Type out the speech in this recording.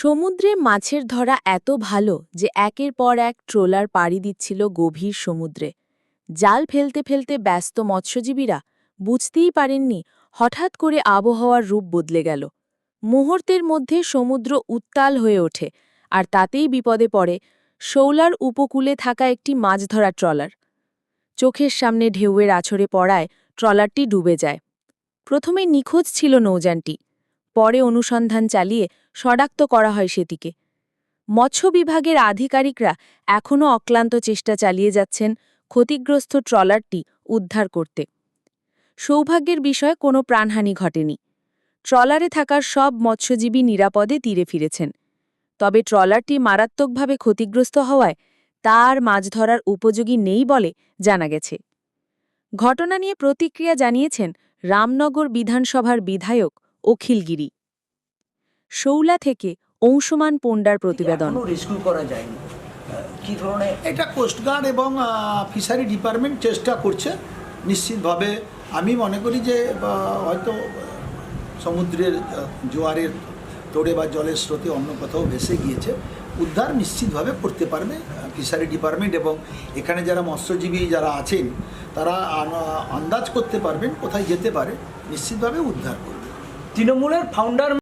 সমুদ্রে মাছের ধরা এত ভালো যে একের পর এক ট্রোলার পাড়ি দিচ্ছিল গভীর সমুদ্রে। জাল ফেলতে ফেলতে ব্যস্ত মৎস্যজীবীরা বুঝতেই পারেননি হঠাৎ করে আবহাওয়ার রূপ বদলে গেল। মুহূর্তের মধ্যে সমুদ্র উত্তাল হয়ে ওঠে আর তাতেই বিপদে পড়ে শৌলার উপকূলে থাকা একটি মাছ ধরা ট্রলার। চোখের সামনে ঢেউয়ের আছড়ে পড়ায় ট্রলারটি ডুবে যায়। প্রথমে নিখোঁজ ছিল নৌযানটি পরে অনুসন্ধান চালিয়ে শনাক্ত করা হয় সেটিকে। মৎস্য বিভাগের আধিকারিকরা এখনও অক্লান্ত চেষ্টা চালিয়ে যাচ্ছেন ক্ষতিগ্রস্ত ট্রলারটি উদ্ধার করতে। সৌভাগ্যের বিষয়ে কোনো প্রাণহানি ঘটেনি। ট্রলারে থাকার সব মৎস্যজীবী নিরাপদে তীরে ফিরেছেন। তবে ট্রলারটি মারাত্মকভাবে ক্ষতিগ্রস্ত হওয়ায় তার মাছ ধরার উপযোগী নেই বলে জানা গেছে। ঘটনা নিয়ে প্রতিক্রিয়া জানিয়েছেন রামনগর বিধানসভার বিধায়ক অখিল গিরি শৌলা থেকে অংশমান পণ্ডার প্রতিবেদন। রেস্কিউ করা যায়নি। কি ধরনের এটা কোস্টগার্ড এবং ফিশারি ডিপার্টমেন্ট চেষ্টা করছে। নিশ্চিতভাবে আমি মনে করি যে হয়তো সমুদ্রের জোয়ারের তোড়ে বা জলের স্রোতে অন্য কোথাও ভেসে গিয়েছে। উদ্ধার নিশ্চিতভাবে করতে পারবে ফিশারি ডিপার্টমেন্ট এবং এখানে যারা মৎস্যজীবী যারা আছেন তারা আন্দাজ করতে পারবেন কোথায় যেতে পারে। নিশ্চিতভাবে উদ্ধার করবে। তৃণমূলের ফাউন্ডার